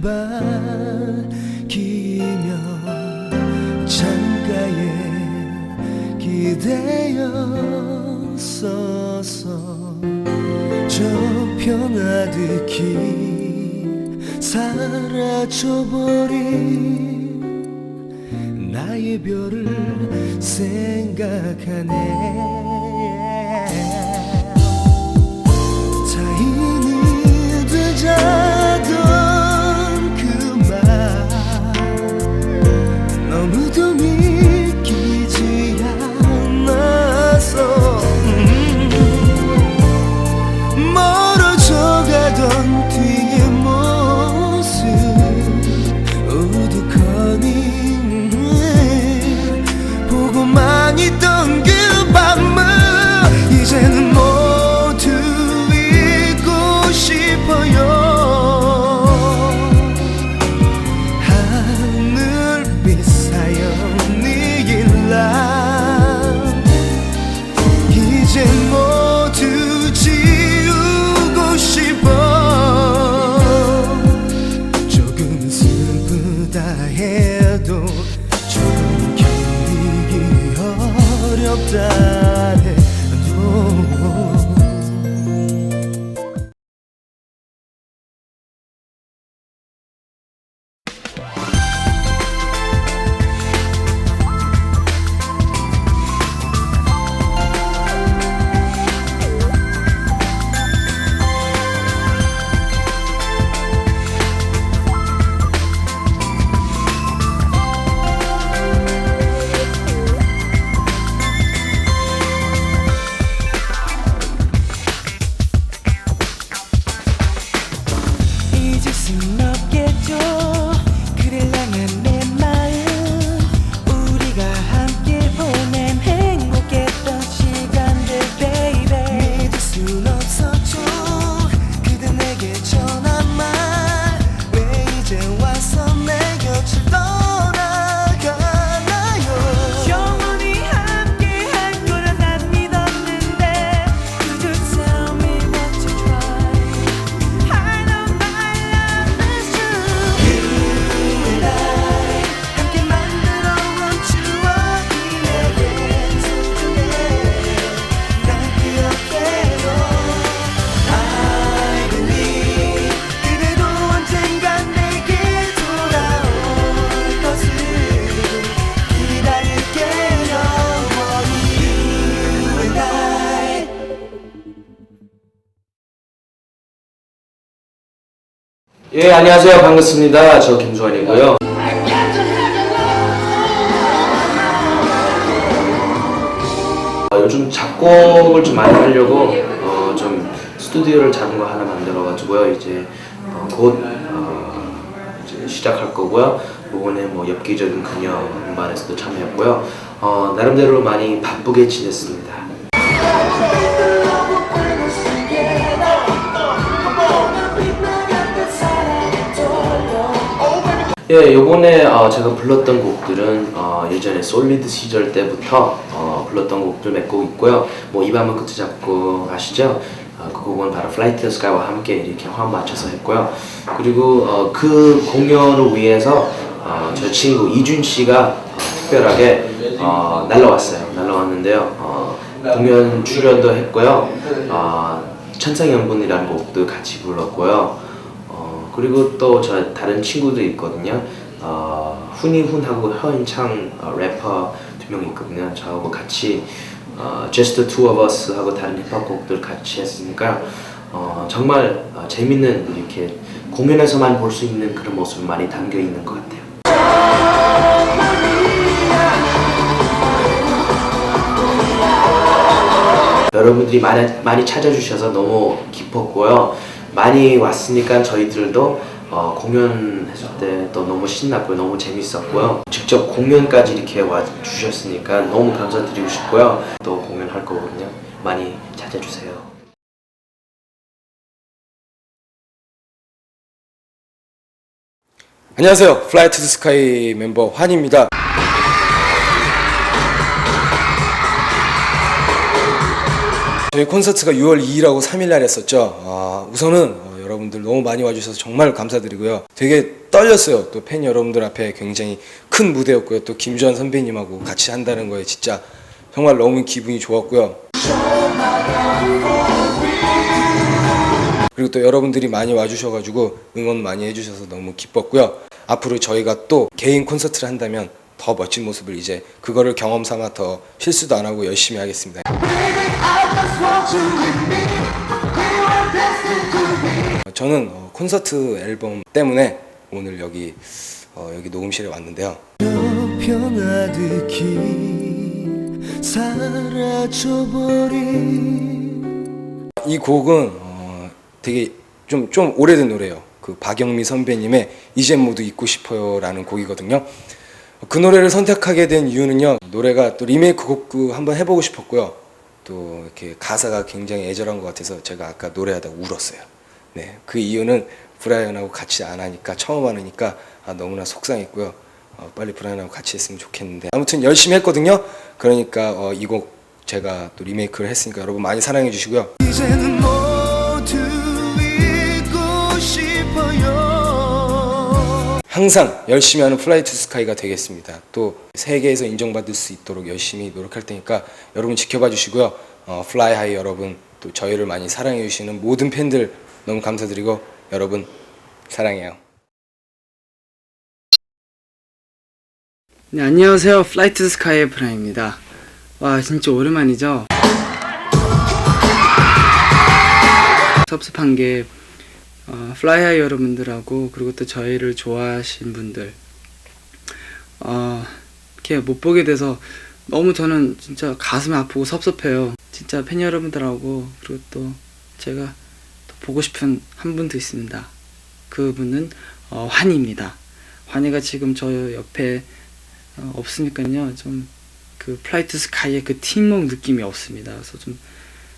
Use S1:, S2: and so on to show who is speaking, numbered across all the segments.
S1: 밝히며 창가에 기대어 서서 저 평화득히 사라져버린 나의 별을 생각하네. 타 너무도
S2: 예, 안녕하세요. 반갑습니다. 저 김수환이고요. 어, 요즘 작곡을 좀 많이 하려고 어, 좀 스튜디오를 작은 거 하나 만들어가지고요. 이제 어, 곧 어, 이제 시작할 거고요. 이번에 뭐 엽기적인 그녀 음반에서도 참여했고요. 어, 나름대로 많이 바쁘게 지냈습니다. 예, 요번에 어, 제가 불렀던 곡들은 어, 예전에 솔리드 시절 때부터 어, 불렀던 곡들 몇 곡 있고요. 뭐 이 밤은 끝을 잡고 아시죠? 어, 그 곡은 바로 플라이트 스카이와 함께 이렇게 화음 맞춰서 했고요. 그리고 어, 그 공연을 위해서 어, 저 친구 이준 씨가 어, 특별하게 어, 날라왔어요. 날라왔는데요. 어, 공연 출연도 했고요. 어, 천상연분이라는 곡도 같이 불렀고요. 어, 그리고 또 저 다른 친구도 있거든요. 어, 훈이훈하고 허인창 어, 래퍼 두 명 있거든요. 저하고 같이 어, Just the Two of Us 하고 다른 힙합 곡들 같이 했으니까 어, 정말 어, 재밌는 이렇게 공연에서만 볼 수 있는 그런 모습이 많이 담겨 있는 것 같아요. 여러분들이 많이, 많이 찾아주셔서 너무 기뻤고요. 많이 왔으니까 저희들도 어, 공연했을 때 또 너무 신났고요. 너무 재밌었고요. 직접 공연까지 이렇게 와 주셨으니까 너무 감사드리고 싶고요. 또 공연할 거거든요. 많이 찾아주세요.
S3: 안녕하세요. 플라이 투더 스카이 멤버 환입니다. 저희 콘서트가 6월 2일하고 3일 날 했었죠. 아, 우선은 어, 여러분들 너무 많이 와주셔서 정말 감사드리고요. 되게 떨렸어요. 또 팬 여러분들 앞에 굉장히 큰 무대였고요. 또 김주환 선배님하고 같이 한다는 거에 진짜 정말 너무 기분이 좋았고요. 그리고 또 여러분들이 많이 와주셔가지고 응원 많이 해주셔서 너무 기뻤고요. 앞으로 저희가 또 개인 콘서트를 한다면 더 멋진 모습을 이제 그거를 경험 삼아 더 실수도 안 하고 열심히 하겠습니다. 저는 어, 콘서트 앨범 때문에 오늘 여기 어, 여기 녹음실에 왔는데요.
S1: 이
S3: 곡은 어, 되게 좀, 좀 오래된 노래예요. 그 박영미 선배님의 이젠 모두 잊고 싶어요라는 곡이거든요. 그 노래를 선택하게 된 이유는요. 노래가 또 리메이크 곡 한번 해보고 싶었고요. 또 이렇게 가사가 굉장히 애절한 것 같아서 제가 아까 노래하다가 울었어요. 네, 그 이유는 브라이언하고 같이 안 하니까 처음 하니까 아, 너무나 속상했고요. 어, 빨리 브라이언하고 같이 했으면 좋겠는데 아무튼 열심히 했거든요. 그러니까 어, 이곡 제가 또 리메이크를 했으니까 여러분 많이 사랑해 주시고요. 항상 열심히 하는 플라이 투 스카이가 되겠습니다. 또 세계에서 인정받을 수 있도록 열심히 노력할 테니까 여러분 지켜봐 주시고요. 어, 플라이 하이 여러분 또 저희를 많이 사랑해 주시는 모든 팬들 너무 감사드리고 여러분 사랑해요.
S4: 네, 안녕하세요. 플라이트 스카이의 브라입니다. 와, 진짜 오랜만이죠? 섭섭한 게, 어, 플라이하이 여러분들하고, 그리고 또 저희를 좋아하신 분들, 어, 이렇게 못 보게 돼서 너무 저는 진짜 가슴이 아프고 섭섭해요. 진짜 팬 여러분들하고, 그리고 또 제가 또 보고 싶은 한 분도 있습니다. 그분은, 어, 환희입니다. 환희가 지금 저 옆에 어, 없으니까요 좀 그 플라이트 스카이의 그 팀워크 느낌이 없습니다 그래서 좀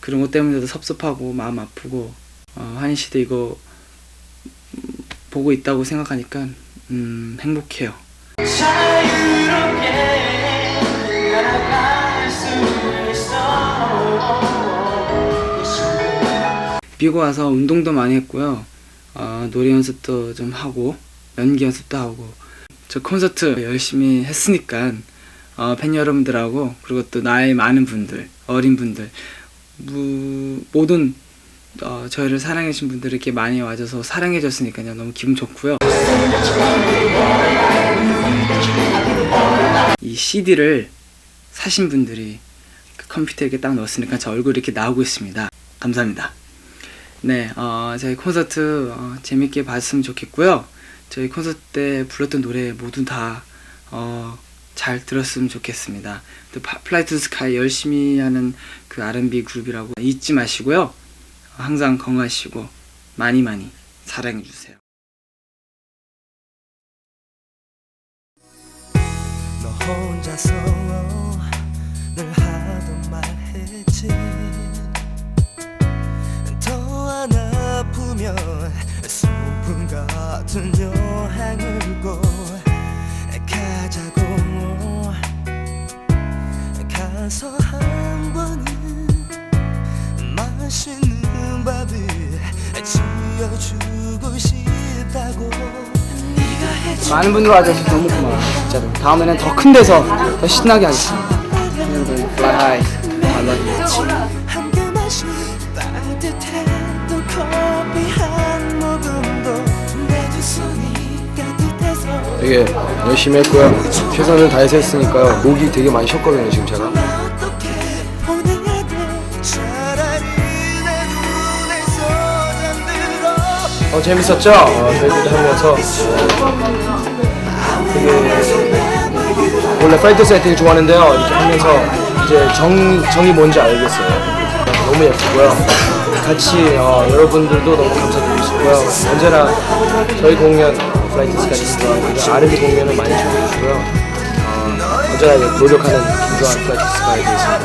S4: 그런 것 때문에도 섭섭하고 마음 아프고 어, 한희 씨도 이거 음, 보고 있다고 생각하니까 음, 행복해요. 미국 와서 운동도 많이 했고요. 어, 노래 연습도 좀 하고 연기 연습도 하고. 저 콘서트 열심히 했으니까 어, 팬 여러분들하고 그리고 또 나이 많은 분들 어린 분들 무, 모든 어, 저희를 사랑해 주신 분들 이렇게 많이 와줘서 사랑해 줬으니까요. 너무 기분 좋고요. 이 CD를 사신 분들이 그 컴퓨터에 이렇게 딱 넣었으니까 저 얼굴이 이렇게 나오고 있습니다. 감사합니다. 네 어, 저희 콘서트 어, 재밌게 봤으면 좋겠고요. 저희 콘서트 때 불렀던 노래 모두 다, 어, 잘 들었으면 좋겠습니다. 또 파- 플라이트 스카이 열심히 하는 그 R&B 그룹이라고 잊지 마시고요. 항상 건강하시고 많이 많이
S1: 안 아프면 소풍 같은 여행을 꼭 가자고 가서 한 번은 맛있는 지어주고 싶다고
S4: 많은 분들 와주셔서 너무 고마워요. 진짜로. 다음에는 더 큰 데서 더 신나게 하겠습니다. 여러분, fly high. I love you.
S3: 되게 열심히 했고요. 최선을 다해서 했으니까요. 목이 되게 많이 쉬었거든요 지금 제가.
S1: 어어
S3: 재밌었죠? 어, 저희들이 하면서 되게 원래 파이터스 되게 좋아하는데요. 이렇게 하면서 이제 정 정이 뭔지 알겠어요. 너무 예쁘고요. 같이 어, 여러분들도 너무 감사드리고 싶고요. 언제나 저희 공연 플라이트스카이니까 R&B 공연을 많이 좋아해 주시고요. 어, 언제나 노력하는 김조한 플라이트스카이 되겠습니다.